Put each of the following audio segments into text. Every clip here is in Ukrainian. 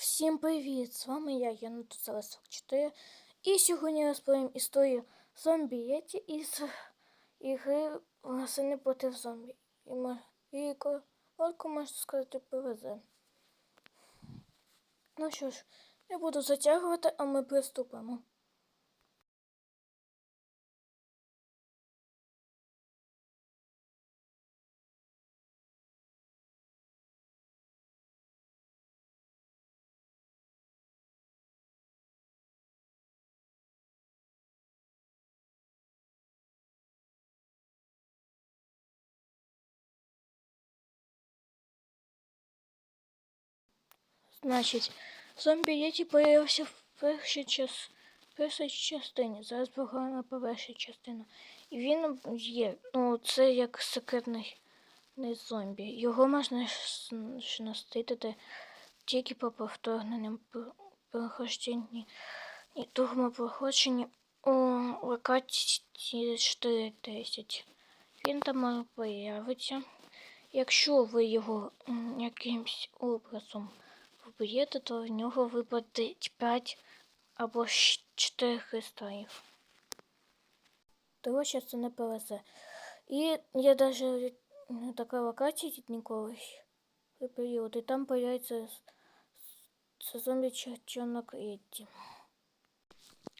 Всім привіт! З вами я, Янута 44 І сьогодні я розповім історію зомбі Єті із ігри Сини проти зомбі. І, коротко можна сказати повезе. Ну що ж, не буду затягувати, а ми приступимо. Значить, зомбі Єті появився в першій час, першій частині. Зараз поговоримо про першу частину. І він є, ну, це як секретний не зомбі. Його можна знастити тільки по повторненням про- проходженні і другому проходженні у локації 410. Він там появиться. Якщо ви його якимсь образом вб'єте, то в нього випаде 5 або 4 кристалів. Того часу не повезе. І є навіть така локація тітніковий період, і там появляється це зомбі чорчонок Едді.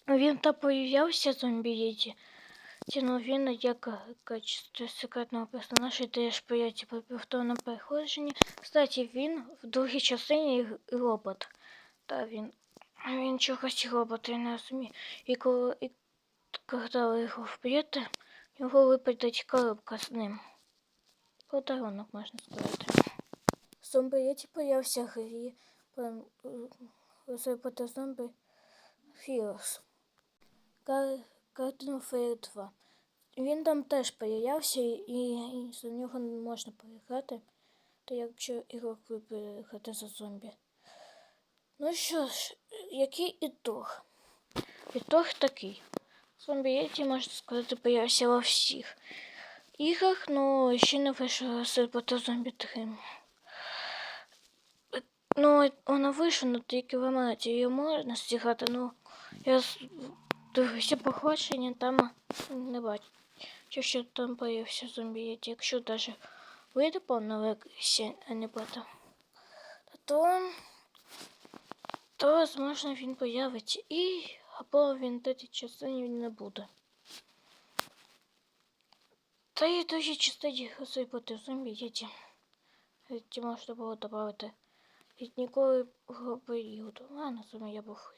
Він та появлявся зомбі Єті. Ну, він як качество секретного персонажа теж появиться по повторному переходженні. Кстати, він в другій частині робот. Та він. Він чогось робот, я не розумію. І коли, і, коли його вб'єте, в нього коробка з ним. Подарунок, можна сказати. Зомбі появився в грі проти зомбі Фірос. Картину Фейр 2. Він там теж появлявся і, і за нього не можна переграти, то якщо ігрок ви переграти за зомбі. Ну що ж, який ітог? Ітог такий. Зомбі Єті, можна сказати, появився во всіх іграх, але ще не вийшов проти зомбі 3. Ну, вона вийшла, але тільки в Америці її можна стігати, ну я дивився походження, там не бачу. Чи що там появився зомбі Якщо навіть вийде повна а не бета, то, то возможно, він появиться і або він третій частині не буде. Та і дуже частині проти зомбі Єті. Ті можна було додати літнікового періоду. Ладно, з я був.